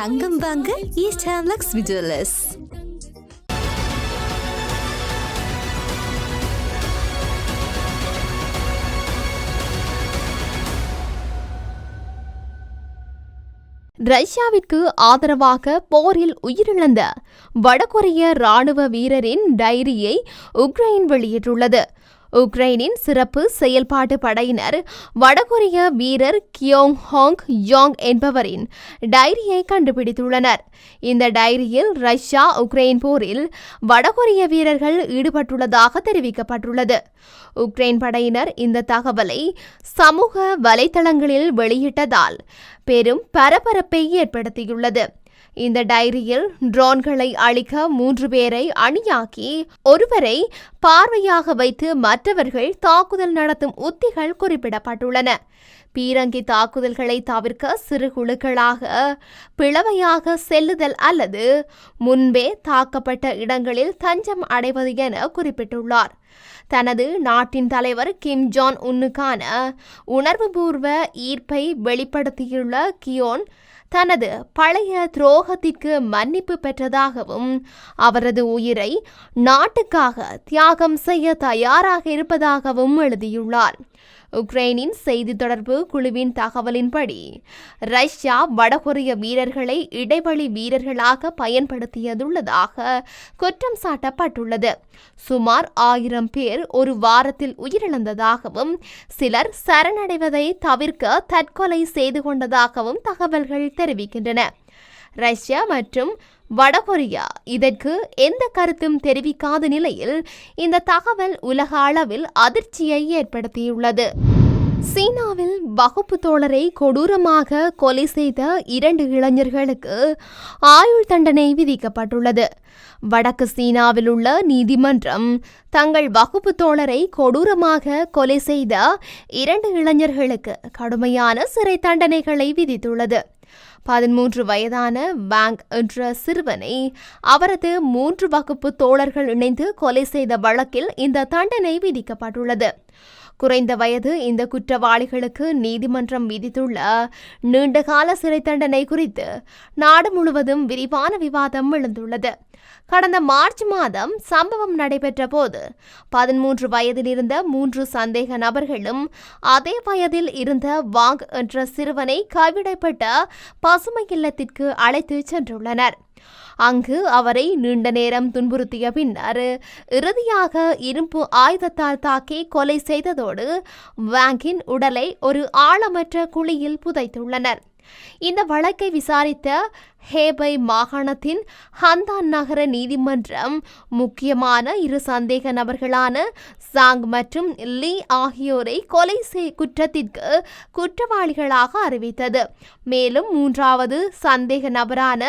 தங்கம் வாங்க ஈஸ்ட் ஹேம்லக்ஸ் விஜுவலர்ஸ் ரஷ்யாவிற்கு ஆதரவாக போரில் உயிரிழந்த வடகொரிய ராணுவ வீரரின் டைரியை உக்ரைன் வெளியிட்டுள்ளது. உக்ரைனின் சிறப்பு செயல்பாட்டு படையினர் வடகொரிய வீரர் கியோங் ஹாங் யாங் என்பவரின் டைரியை கண்டுபிடித்துள்ளனர். இந்த டைரியில் ரஷ்யா உக்ரைன் போரில் வடகொரிய வீரர்கள் ஈடுபட்டுள்ளதாக தெரிவிக்கப்பட்டுள்ளது. உக்ரைன் படையினர் இந்த தகவலை சமூக வலைதளங்களில் வெளியிட்டதால் பெரும் பரபரப்பை ஏற்படுத்தியுள்ளது. இந்த டைரியில் ட்ரோன்களை அழிக்க மூன்று பேரை அணியாக்கி ஒருவரை பார்வையாக வைத்து மற்றவர்கள் தாக்குதல் நடத்தும் உத்திகள் குறிப்பிடப்பட்டுள்ளன. பீரங்கி தாக்குதல்களை தவிர்க்க சிறு குழுக்களாக பிளவையாக செல்லுதல் அல்லது முன்பே தாக்கப்பட்ட இடங்களில் தஞ்சம் அடைவது என குறிப்பிட்டுள்ளார். தனது நாட்டின் தலைவர் கிம் ஜான் உன்னுக்கான உணர்வுபூர்வ ஈர்ப்பை வெளிப்படுத்தியுள்ள கியோன் தனது பழைய துரோகத்திற்கு மன்னிப்பு பெற்றதாகவும் அவரது உயிரை நாட்டுக்காக தியாகம் செய்ய தயாராக இருப்பதாகவும் எழுதியுள்ளார். உக்ரைனின் செய்தி தொடர்பு குழுவின் தகவலின்படி ரஷ்யா வடகொரிய வீரர்களை இடைவெளி வீரர்களாக பயன்படுத்தியதுள்ளதாக குற்றம் சாட்டப்பட்டுள்ளது. சுமார் ஆயிரம் பேர் ஒரு வாரத்தில் உயிரிழந்ததாகவும் சிலர் சரணடைவதை தவிர்க்க தற்கொலை செய்து கொண்டதாகவும் தகவல்கள் தெரிவிக்கின்றன. ரஷ்யா மற்றும் வடகொரியா. இதற்கு எந்த கருத்தும் தெரிவிக்காத நிலையில் இந்த தகவல் உலக அளவில் அதிர்ச்சியை ஏற்படுத்தியுள்ளது. சீனாவில் வகுப்பு தோழரை கொடூரமாக கொலை செய்த இரண்டு இளைஞர்களுக்கு ஆயுள் தண்டனை விதிக்கப்பட்டுள்ளது. வடக்கு சீனாவில் உள்ள நீதிமன்றம் தங்கள் வகுப்பு தோழரை கொடூரமாக கொலை செய்த இரண்டு இளைஞர்களுக்கு கடுமையான சிறை தண்டனைகளை விதித்துள்ளது. பதிமூன்று வயதான பேங்க் என்ற சிறுவனை அவரது மூன்று வகுப்பு தோழர்கள் இணைந்து கொலை செய்த வழக்கில் இந்த தண்டனை விதிக்கப்பட்டுள்ளது. குறைந்த வயது இந்த குற்றவாளிகளுக்கு நீதிமன்றம் விதித்துள்ள நீண்டகால சிறை தண்டனை குறித்து நாடு முழுவதும் விரிவான விவாதம் எழுந்துள்ளது. கடந்த மார்ச் மாதம் சம்பவம் நடைபெற்ற போது பதிமூன்று வயதில் இருந்த மூன்று சந்தேக நபர்களும் அதே வயதில் இருந்த வாங் என்ற சிறுவனை கைவிடப்பட்ட பசுமை இல்லத்திற்கு அழைத்து சென்றுள்ளனர். அங்கு அவரை நீண்ட நேரம் துன்புறுத்திய பின்னர் இறுதியாக இரும்பு ஆயுதத்தால் தாக்கி கொலை செய்ததோடு வாங்கின் உடலை ஒரு ஆழமற்ற குழியில் புதைத்துள்ளனர். இந்த வழக்கை விசாரித்த ஹேபை மாகாணத்தின் ஹந்தான் நகர நீதிமன்றம் முக்கியமான இரு சந்தேக நபர்களான சாங் மற்றும் லீ ஆகியோரை கொலை செய் குற்றத்திற்கு குற்றவாளிகளாக அறிவித்தது. மேலும் மூன்றாவது சந்தேக நபரான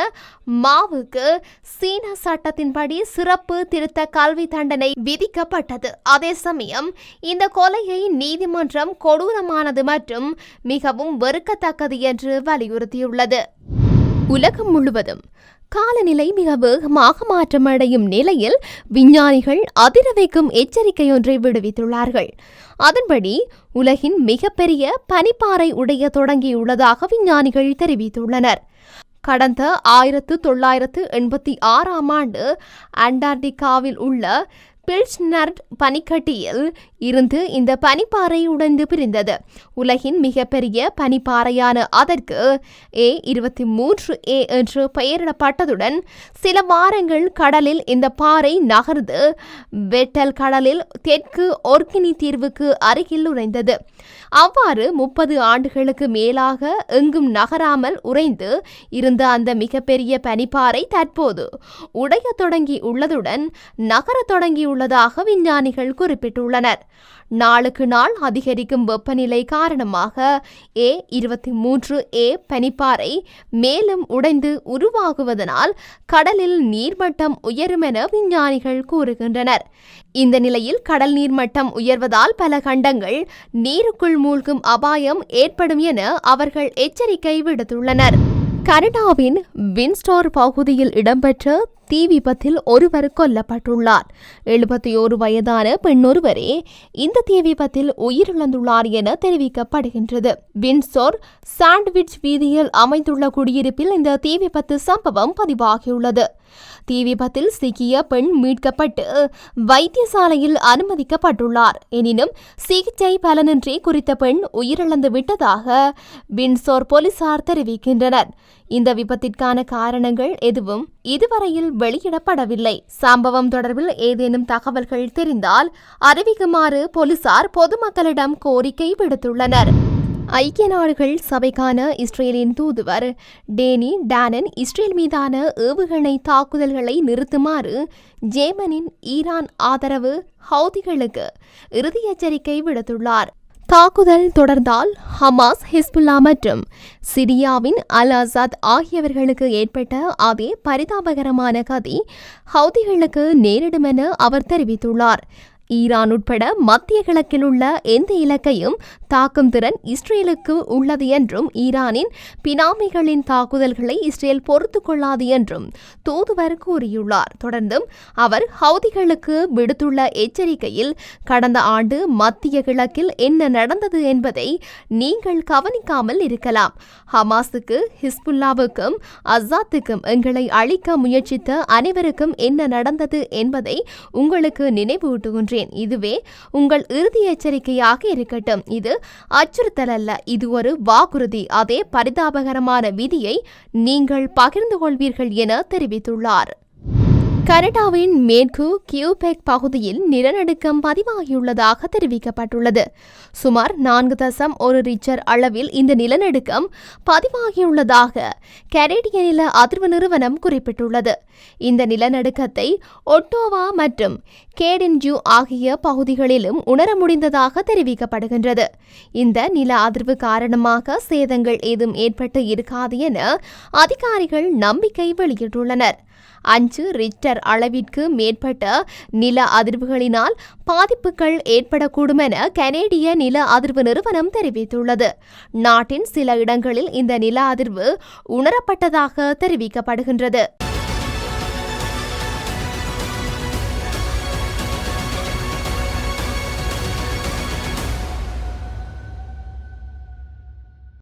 மாவுக்கு சீன சட்டத்தின்படி சிறப்பு திருத்த கல்வி தண்டனை விதிக்கப்பட்டது. அதே சமயம் இந்த கொலையை நீதிமன்றம் கொடூரமானது மற்றும் மிகவும் வெறுக்கத்தக்கது என்று வலியுறுத்தியுள்ளது. உலகம் முழுவதும். காலநிலை மிக வேகமாக மாற்றமடையும் நிலையில் விஞ்ஞானிகள் அதிர வைக்கும் எச்சரிக்கை ஒன்றை விடுவித்துள்ளார்கள். அதன்படி உலகின் மிகப்பெரிய பனிப்பாறை உடைய தொடங்கியுள்ளதாக விஞ்ஞானிகள் தெரிவித்துள்ளனர். கடந்த ஆயிரத்து தொள்ளாயிரத்து எண்பத்தி ஆறாம் ஆண்டு அண்டார்டிகாவில் உள்ள பில்ஸ்னர்ட் பனிக்கட்டியில் இருந்து இந்த பனிப்பாறை உடைந்து பிரிந்தது. உலகின் மிகப்பெரிய பனிப்பாறையான அதற்கு ஏ இருபத்தி மூன்று ஏ என்று பெயரிடப்பட்டதுடன் சில வாரங்கள் கடலில் இந்த பாறை நகர்ந்து வெட்டல் கடலில் தெற்கு ஒர்கினி தீர்வுக்கு அருகில் உறைந்தது அவ்வாறு முப்பது ஆண்டுகளுக்கு மேலாக எங்கும் நகராமல் உறைந்து இருந்த அந்த மிகப்பெரிய பனிப்பாறை தற்போது உடைய தொடங்கி உள்ளதுடன் நகர தொடங்கியுள்ளதாக விஞ்ஞானிகள் குறிப்பிட்டுள்ளனர். நாளுக்கு நாள் அதிகரிக்கும் வெப்பநிலை காரணமாக ஏ இருபத்தி மூன்று ஏ பனிப்பாறை மேலும் உடைந்து உருவாகுவதனால் கடலில் நீர்மட்டம் உயரும் என விஞ்ஞானிகள் கூறுகின்றனர். இந்த நிலையில் கடல் நீர்மட்டம் உயர்வதால் பல கண்டங்கள் நீருக்குள் மூழ்கும் அபாயம் ஏற்படும் என அவர்கள் எச்சரிக்கை விடுத்துள்ளனர். கனடாவின் வின்ஸ்டார் பகுதியில் இடம்பெற்ற தீ விபத்தில் ஒருவர் கொல்லப்பட்டுள்ளார். எழுபத்தி ஒரு வயதான பெண்ணொருவரே இந்த தீ விபத்தில் உயிரிழந்துள்ளார் என தெரிவிக்கப்படுகின்றது. வின்சோர் சாண்ட்விச் வீதியில் அமைந்துள்ள குடியிருப்பில் இந்த தீ விபத்து சம்பவம் பதிவாகியுள்ளது. தீ விபத்தில் சிக்கிய பெண் மீட்கப்பட்டு வைத்தியசாலையில் அனுமதிக்கப்பட்டுள்ளார். எனினும் சிகிச்சை பலனின்றி குறித்த பெண் உயிரிழந்து விட்டதாக வின்சோர் போலீசார் தெரிவிக்கின்றனர். இந்த விபத்திற்கான காரணங்கள் எதுவும் இதுவரையில் வெளியிடப்படவில்லை. சம்பவம் தொடர்பில் ஏதேனும் தகவல்கள் தெரிந்தால் அறிவிக்குமாறு போலீசார் பொதுமக்களிடம் கோரிக்கை விடுத்துள்ளனர். ஐக்கிய நாடுகள் சபைக்கான இஸ்ரேலின் தூதுவர். டேனி டேனன் இஸ்ரேல் மீதான ஏவுகணை தாக்குதல்களை நிறுத்துமாறு ஜேமனின் ஈரான் ஆதரவு ஹவுதிகளுக்கு இறுதி எச்சரிக்கை விடுத்துள்ளார். தாக்குதல் தொடர்ந்தால் ஹமாஸ் ஹிஸ்புல்லா மற்றும் சிரியாவின் அல் அசாத் ஆகியவர்களுக்கு ஏற்பட்ட அதே பரிதாபகரமான கதி ஹவுதிகளுக்கு நேரிடும் என அவர் தெரிவித்துள்ளார். ஈரான் உட்பட மத்திய கிழக்கில் உள்ள எந்த இலக்கையும் தாக்கும் திறன் இஸ்ரேலுக்கு உள்ளது என்றும் ஈரானின் பினாமிகளின் தாக்குதல்களை இஸ்ரேல் பொறுத்து கொள்ளாது என்றும் தூதுவர் கூறியுள்ளார். தொடர்ந்தும் அவர் ஹவுதிகளுக்கு விடுத்துள்ள எச்சரிக்கையில் கடந்த ஆண்டு மத்திய கிழக்கில் என்ன நடந்தது என்பதை நீங்கள் கவனிக்காமல் இருக்கலாம். ஹமாஸுக்கு ஹிஸ்புல்லாவுக்கும் அசாத்துக்கும் எங்களை அழிக்க முயற்சித்த அனைவருக்கும் என்ன நடந்தது என்பதை உங்களுக்கு நினைவூட்டுகின்றேன். இதுவே உங்கள் இறுதி எச்சரிக்கையாக இருக்கட்டும். இது அச்சுறுத்தல் அல்ல இது ஒரு வாக்குறுதி. அதே பரிதாபகரமான விதியை நீங்கள் பகிர்ந்து கொள்வீர்கள் என தெரிவித்துள்ளார். கனடாவின் மேற்கு கியூபெக் பகுதியில் நிலநடுக்கம் பதிவாகியுள்ளதாக தெரிவிக்கப்பட்டுள்ளது. சுமார் நான்கு தசம் ஒரு ரிச்சர் அளவில் இந்த நிலநடுக்கம் பதிவாகியுள்ளதாக கனேடிய நில அதிர்வு நிறுவனம் குறிப்பிட்டுள்ளது. இந்த நிலநடுக்கத்தை ஒட்டோவா மற்றும் கேடின்ஜூ ஆகிய பகுதிகளிலும் உணர முடிந்ததாக தெரிவிக்கப்படுகின்றது. இந்த நில அதிர்வு காரணமாக சேதங்கள் ஏதும் ஏற்பட்டு இருக்காது என அதிகாரிகள் நம்பிக்கை வெளியிட்டுள்ளனர். அஞ்சு ரிக்டர் அளவிற்கு மேற்பட்ட நில அதிர்வுகளினால் பாதிப்புகள் ஏற்படக்கூடும் என கனேடிய நில அதிர்வு நிறுவனம் தெரிவித்துள்ளது. நாட்டின் சில இடங்களில் இந்த நில அதிர்வு உணரப்பட்டதாக தெரிவிக்கப்படுகின்றது.